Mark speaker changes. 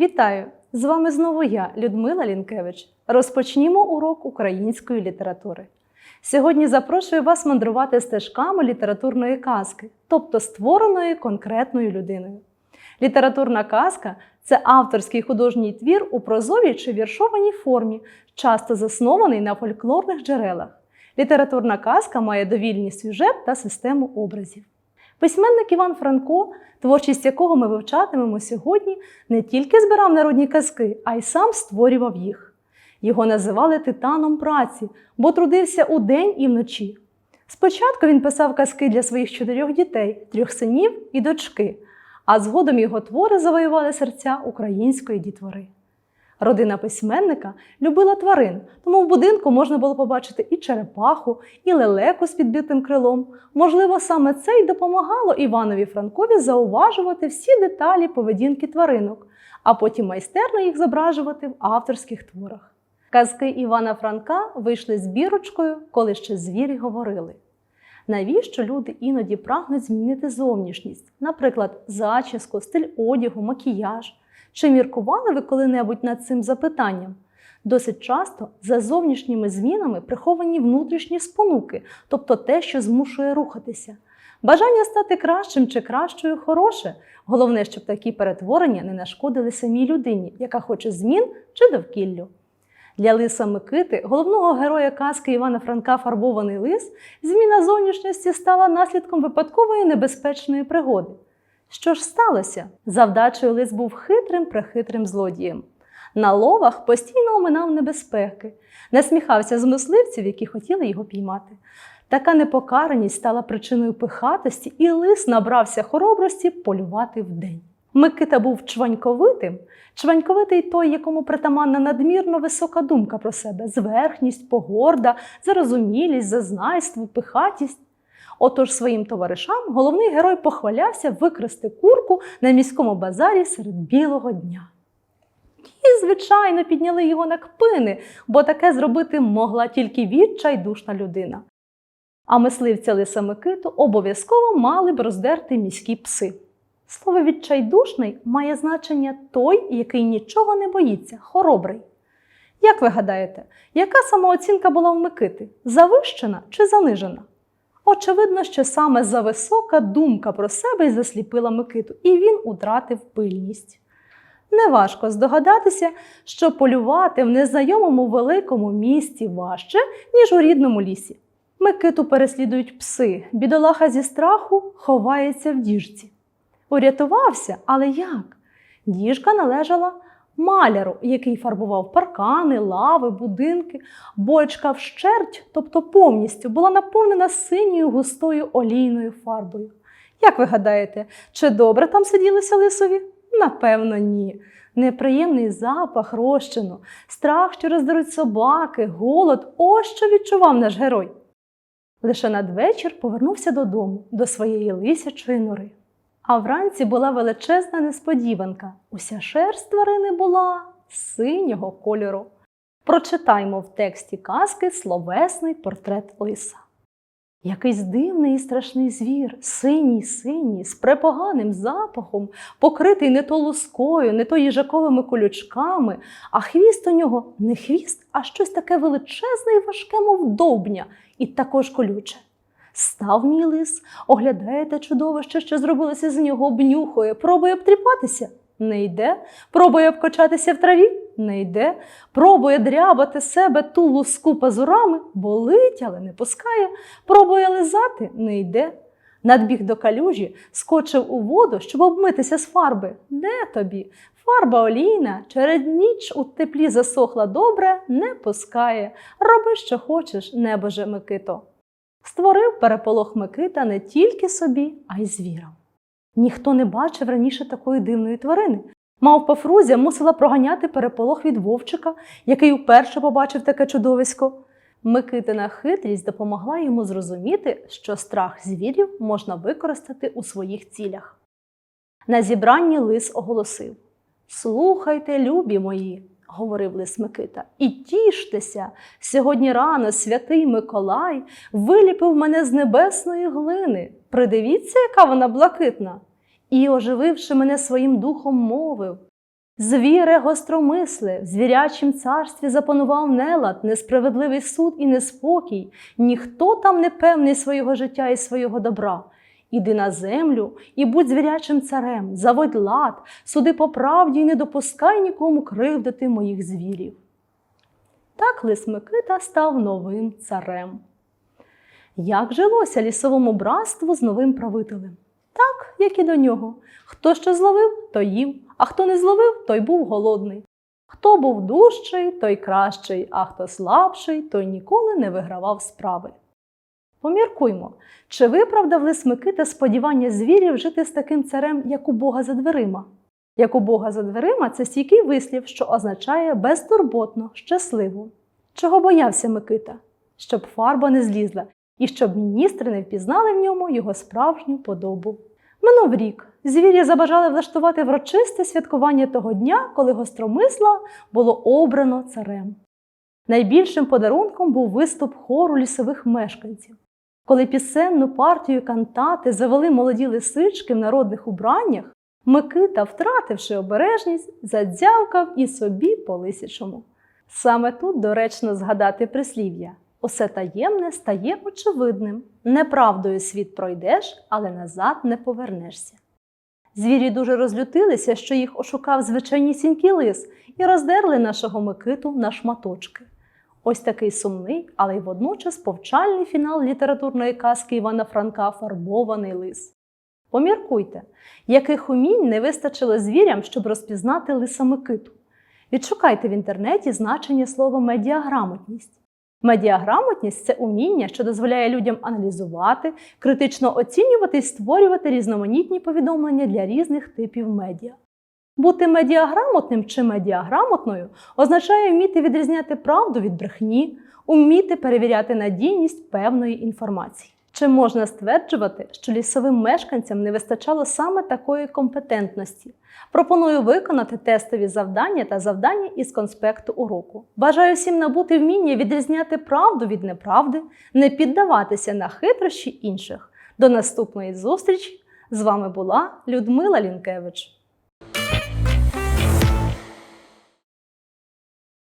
Speaker 1: Вітаю! З вами знову я, Людмила Лінкевич. Розпочнімо урок української літератури. Сьогодні запрошую вас мандрувати стежками літературної казки, тобто створеної конкретною людиною. Літературна казка це авторський художній твір у прозовій чи віршованій формі, часто заснований на фольклорних джерелах. Літературна казка має довільний сюжет та систему образів. Письменник Іван Франко, творчість якого ми вивчатимемо сьогодні, не тільки збирав народні казки, а й сам створював їх. Його називали титаном праці, бо трудився удень і вночі. Спочатку він писав казки для своїх чотирьох дітей, трьох синів і дочки, а згодом його твори завоювали серця української дітвори. Родина письменника любила тварин, тому в будинку можна було побачити і черепаху, і лелеку з підбитим крилом. Можливо, саме це й допомагало Іванові Франкові зауважувати всі деталі поведінки тваринок, а потім майстерно їх зображувати в авторських творах. Казки Івана Франка вийшли збірочкою, коли ще звірі говорили. Навіщо люди іноді прагнуть змінити зовнішність, наприклад, зачіску, стиль одягу, макіяж? Чи міркували ви коли-небудь над цим запитанням? Досить часто за зовнішніми змінами приховані внутрішні спонуки, тобто те, що змушує рухатися. Бажання стати кращим чи кращою хороше. Головне, щоб такі перетворення не нашкодили самій людині, яка хоче змін чи довкіллю. Для Лиса Микити, головного героя казки Івана Франка Фарбований лис, зміна зовнішності стала наслідком випадкової небезпечної пригоди. Що ж сталося? Завдачею лис був хитрим прехитрим злодієм. На ловах постійно оминав небезпеки, насміхався з мисливців, які хотіли його піймати. Така непокараність стала причиною пихатості, і лис набрався хоробрості полювати вдень. Микита був чваньковитим, чваньковитий той, якому притаманна надмірно висока думка про себе, зверхність, погорда, зарозумілість, зазнайство, пихатість. Отож своїм товаришам головний герой похвалявся викрасти курку на міському базарі серед білого дня. І, звичайно, підняли його на кпини, бо таке зробити могла тільки відчайдушна людина. А мисливця Лиса Микиту обов'язково мали б роздерти міські пси. Слово відчайдушний має значення той, який нічого не боїться, хоробрий. Як ви гадаєте, яка самооцінка була в Микити? Завищена чи занижена? Очевидно, що саме зависока думка про себе засліпила Микиту, і він утратив пильність. Неважко здогадатися, що полювати в незнайомому великому місті важче, ніж у рідному лісі. Микиту переслідують пси, бідолаха зі страху ховається в діжці. Урятувався, але як? Діжка належала маляру, який фарбував паркани, лави, будинки. Бочка вщерть, тобто повністю, була наповнена синьою густою олійною фарбою. Як ви гадаєте, чи добре там сиділися лисові? Напевно, ні. Неприємний запах розчину, страх, що роздеруть собаки, голод ось що відчував наш герой. Лише надвечір повернувся додому, до своєї лисячої нори. А вранці була величезна несподіванка. Уся шерсть тварини була синього кольору. Прочитаймо в тексті казки словесний портрет лиса. Якийсь дивний і страшний звір, синій синій, з препоганим запахом, покритий не то лускою, не то їжаковими колючками, а хвіст у нього не хвіст, а щось таке величезне і важке, мов довбня, і також колюче. Став мій лис, оглядає те чудовище, що зробилося з нього, обнюхує, пробує обтріпатися. Не йде, пробує обкочатися в траві, не йде, пробує дрябати себе ту луску пазурами, болить, але не пускає, пробує лизати, не йде. Надбіг до калюжі, скочив у воду, щоб обмитися з фарби. Де тобі? Фарба олійна, через ніч у теплі засохла добре, не пускає. Роби, що хочеш, небоже Микито. Створив переполох Микита не тільки собі, а й звірам. Ніхто не бачив раніше такої дивної тварини. Мавпа Фрузя мусила проганяти переполох від вовчика, який вперше побачив таке чудовисько. Микитина хитрість допомогла йому зрозуміти, що страх звірів можна використати у своїх цілях. На зібранні лис оголосив: Слухайте, любі мої, говорив лис Микита, і тіштеся. Сьогодні рано святий Миколай виліпив мене з небесної глини. Придивіться, яка вона блакитна. І, ожививши мене своїм духом, мовив: Звіре гостромисли, в звірячім царстві запанував нелад, несправедливий суд і неспокій. Ніхто там не певний свого життя і свого добра. Іди на землю і будь звірячим царем, заводь лад, суди по правді і не допускай нікому кривдити моїх звірів. Так лис Микита став новим царем. Як жилося лісовому братству з новим правителем? Так, як і до нього. Хто що зловив, той їв, а хто не зловив, той був голодний. Хто був дужчий, той кращий, а хто слабший, той ніколи не вигравав справи. Поміркуймо, чи виправдав лис Микита сподівання звірів жити з таким царем, як у Бога за дверима? Як у Бога за дверима це стійкий вислів, що означає безтурботно, щасливо. Чого боявся Микита? Щоб фарба не злізла і щоб міністри не впізнали в ньому його справжню подобу. Минув рік. Звірі забажали влаштувати врочисте святкування того дня, коли гостромисла було обрано царем. Найбільшим подарунком був виступ хору лісових мешканців. Коли пісенну партію кантати завели молоді лисички в народних убраннях, Микита, втративши обережність, задзявкав і собі по лисячому. Саме тут доречно згадати прислів'я усе таємне стає очевидним. Неправдою світ пройдеш, але назад не повернешся. Звірі дуже розлютилися, що їх ошукав звичайнісінький лис, і роздерли нашого Микиту на шматочки. Ось такий сумний, але й водночас повчальний фінал літературної казки Івана Франка Фарбований лис. Поміркуйте, яких умінь не вистачило звірям, щоб розпізнати лиса Микиту. Відшукайте в інтернеті значення слова медіаграмотність. Медіаграмотність це уміння, що дозволяє людям аналізувати, критично оцінювати і створювати різноманітні повідомлення для різних типів медіа. Бути медіаграмотним чи медіаграмотною означає вміти відрізняти правду від брехні, вміти перевіряти надійність певної інформації. Чи можна стверджувати, що лісовим мешканцям не вистачало саме такої компетентності? Пропоную виконати тестові завдання та завдання із конспекту уроку. Бажаю всім набути вміння відрізняти правду від неправди, не піддаватися на хитрощі інших. До наступної зустрічі! З вами була Людмила Лінкевич.